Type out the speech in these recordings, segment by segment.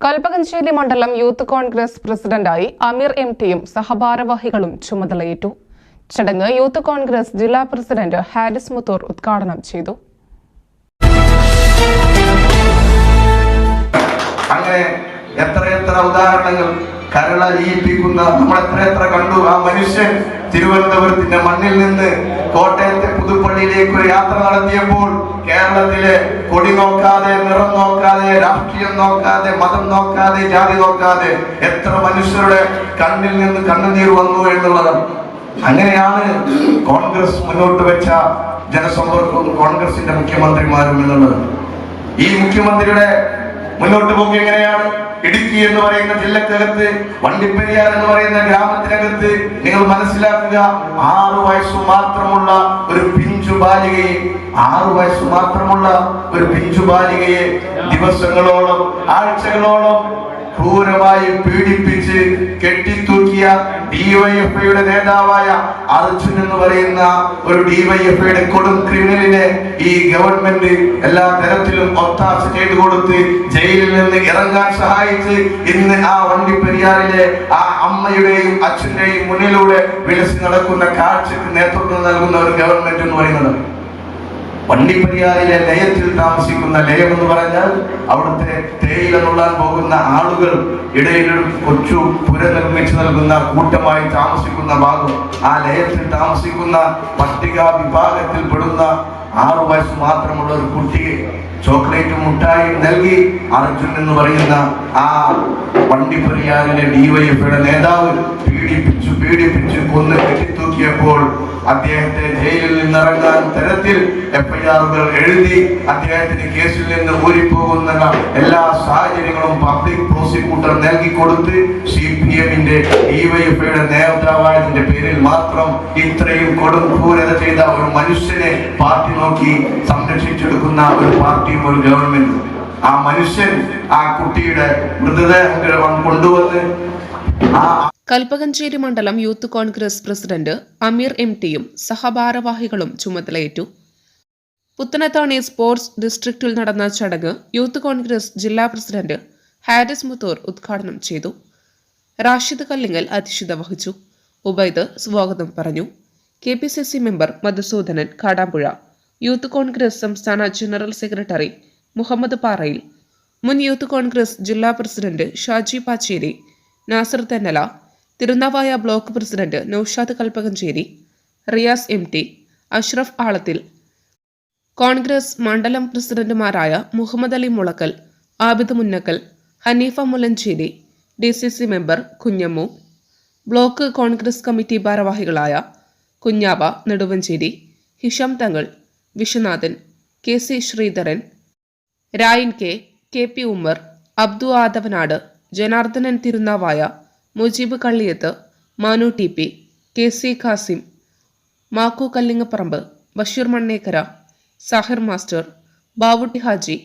കൽപ്പകഞ്ചേരി മണ്ഡലം യൂത്ത് കോൺഗ്രസ് പ്രസിഡന്റായി അമീർ എം ടിയും സഹഭാരവാഹികളും ചുമതലയേറ്റു. ചടങ്ങ് യൂത്ത് കോൺഗ്രസ് ജില്ലാ പ്രസിഡന്റ് ഹാരിസ് മുത്തൂർ ഉദ്ഘാടനം ചെയ്തു. അങ്ങനെ എത്രയെത്ര ഉദാഹരണങ്ങൾ കരളലിയിപ്പിക്കുന്ന നമ്മൾ എത്രയെത്ര കണ്ടു ആ മനുഷ്യൻ തിരുവനന്തപുരത്തിന്റെ മണ്ണിൽ നിന്ന് കോട്ടയത്തെ പുതുപ്പള്ളിയിലേക്ക് ഒരു യാത്ര നടത്തിയപ്പോൾ കേരളത്തിലെ കൊടി നോക്കാതെ നിറം നോക്കാതെ രാഷ്ട്രീയം നോക്കാതെ മതം നോക്കാതെ ജാതി നോക്കാതെ എത്ര മനുഷ്യരുടെ കണ്ണിൽ നിന്ന് കണ്ണുനീർ വന്നു എന്നുള്ളത്. അങ്ങനെയാണ് കോൺഗ്രസ് മുന്നോട്ട് വെച്ച ജനസമ്പർക്കവും കോൺഗ്രസിന്റെ മുഖ്യമന്ത്രിമാരും എന്നുള്ളത്. ഈ മുഖ്യമന്ത്രിയുടെ മുന്നോട്ട് പോക്ക് എങ്ങനെയാണ്? ഇടുക്കി എന്ന് പറയുന്ന ജില്ലക്കകത്ത് വണ്ടിപ്പെരിയാർ എന്ന് പറയുന്ന ഗ്രാമത്തിനകത്ത് നിങ്ങൾ മനസ്സിലാക്കുക ആറു വയസ്സ് മാത്രമുള്ള ഒരു പിഞ്ചു ബാലികയെ ആറു വയസ്സ് മാത്രമുള്ള ഒരു പിഞ്ചു ബാലികയെ ദിവസങ്ങളോളം ആഴ്ചകളോളം ക്രൂരമായി പീഡിപ്പിച്ച് കെട്ടിത്തൂക്കിയ ഡിവൈഎഫ്ഐയുടെ നേതാവായ അർജുൻ എന്ന് പറയുന്ന ഒരു ഡിവൈഎഫ്ഐയുടെ കൊടും ക്രിമിനലിനെ ഈ ഗവൺമെന്റ് എല്ലാ തരത്തിലും ഒത്താശ ചെയ്തു കൊടുത്ത് ജയിലിൽ നിന്ന് ഇറങ്ങാൻ സഹായിച്ച് ഇന്ന് ആ വണ്ടിപ്പെരിയാറിലെ ആ അമ്മയുടെയും അച്ഛന്റെയും മുന്നിലൂടെ വിലസി നടക്കുന്ന കാഴ്ചക്ക് നേതൃത്വം നൽകുന്ന ഒരു ഗവൺമെന്റ് എന്ന് പറയുന്നത്. വണ്ടിപ്പെരിയാറിലെ ലയത്തിൽ താമസിക്കുന്ന ലയം എന്ന് പറഞ്ഞാൽ അവിടുത്തെ തേയില നുള്ളാൻ പോകുന്ന ആളുകൾ ഇടയിൽ കൊച്ചു പുര നിർമ്മിച്ചു നൽകുന്ന കൂട്ടമായി താമസിക്കുന്ന ഭാഗം ആ ലയത്തിൽ താമസിക്കുന്ന പട്ടിക വിഭാഗത്തിൽ പെടുന്ന ആറു വയസ്സ് മാത്രമുള്ള ഒരു കുട്ടിയെ ചോക്ലേറ്റ് മുട്ടായി നൽകി അർജുൻ എന്ന് പറയുന്ന ആ വണ്ടിപ്പെരിയാറിലെ ഡിവൈഎഫ്ഐയുടെ നേതാവ് പീഡിപ്പിച്ചു പീഡിപ്പിച്ചു കൊന്ന് കെട്ടിത്തൂക്കിയപ്പോൾ അദ്ദേഹത്തെ ജയിലിൽ നിന്നിറങ്ങാൻ തരത്തിൽ എഫ്ഐആറുകൾ എഴുതി അദ്ദേഹത്തിന് കേസിൽ നിന്ന് ഊരിപ്പോകുന്ന എല്ലാ സാഹചര്യങ്ങളും പബ്ലിക് പ്രോസിക്യൂട്ടർ നൽകി കൊടുത്ത് സി പി എമ്മിന്റെ ഡിവൈഎഫ്ഐയുടെ നേതാവായതിന്റെ പേരിൽ മാത്രം ഇത്രയും കൊടും ക്രൂരത ചെയ്ത ഒരു മനുഷ്യനെ പാർട്ടി നോക്കി സംരക്ഷിച്ചെടുക്കുന്ന ഒരു പാർട്ടിയും ഒരു ഗവൺമെന്റും. ആ മനുഷ്യൻ ആ കുട്ടിയുടെ മൃതദേഹം കൊണ്ടുവന്ന് കൽപ്പകഞ്ചേരി മണ്ഡലം youth Congress president Ameer M ടിയും സഹഭാരവാഹികളും ചുമതലയേറ്റു. പുത്തനത്താണി സ്പോർട്സ് ഡിസ്ട്രിക്റ്റിൽ നടന്ന ചടങ്ങ് യൂത്ത് കോൺഗ്രസ് ജില്ലാ പ്രസിഡന്റ് ഹാരിസ് മുത്തൂർ ഉദ്ഘാടനം ചെയ്തു. റാഷിദ് കല്ലിങ്ങൽ അധ്യക്ഷത വഹിച്ചു. ഉബൈദ് സ്വാഗതം പറഞ്ഞു. K P C C member Madhusoodanan Kadampuzha. Youth Congress സംസ്ഥാന ജനറൽ സെക്രട്ടറി മുഹമ്മദ് പാറയിൽ. മുൻ യൂത്ത് കോൺഗ്രസ് ജില്ലാ president Shaji Pacheri Nasar Thennala Thirunavaya block president Noushad Kalpakanchery Riyas M T Ashraf Alathil. Congress മണ്ഡലം പ്രസിഡന്റുമാരായ Muhammad Ali Mulakkal Abid Munnakkal Haneefa Mulanchery D C C member Kunhammu block Congress committee ഭാരവാഹികളായ Kunhava Neduvanchery Hisham Thangal Viswanathan K C Sreedharan Rayan K K P Ummer Abdu Athavanad Janardhanan Thirunavaya Mujeeb Kalliyath Manu T P K C Khasim Makku Kallingaparamb Basheer Mannekkara Sahir master Bavutty Haji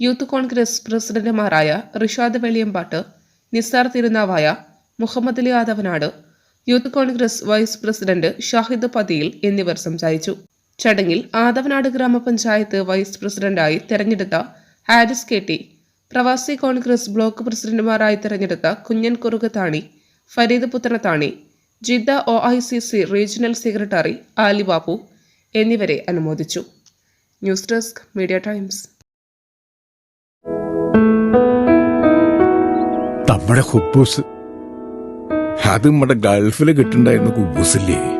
youth Congress പ്രസിഡന്റുമാരായ Rishad Veliyambatt Nisar Thirunavaya Muhammad Ali Athavanad youth Congress vice president Shahid Pathiyil എന്നിവർ സംസാരിച്ചു. ചടങ്ങിൽ ആദവനാട് ഗ്രാമപഞ്ചായത്ത് vice പ്രസിഡന്റായി തെരഞ്ഞെടുത്ത Haris K T പ്രവാസി Congress block പ്രസിഡന്റുമാരായി തെരഞ്ഞെടുത്ത Kunjan Kurukathani Fareed Puthanathani Jeddah O I C C regional secretary Ali Babu എന്നിവരെ അനുമോദിച്ചു. News desk Media Times. നമ്മുടെ ഹുബൂസ്. അത് നമ്മുടെ ഗൾഫിൽ കിട്ടുണ്ടായിരുന്ന കുബൂസില്ലേ?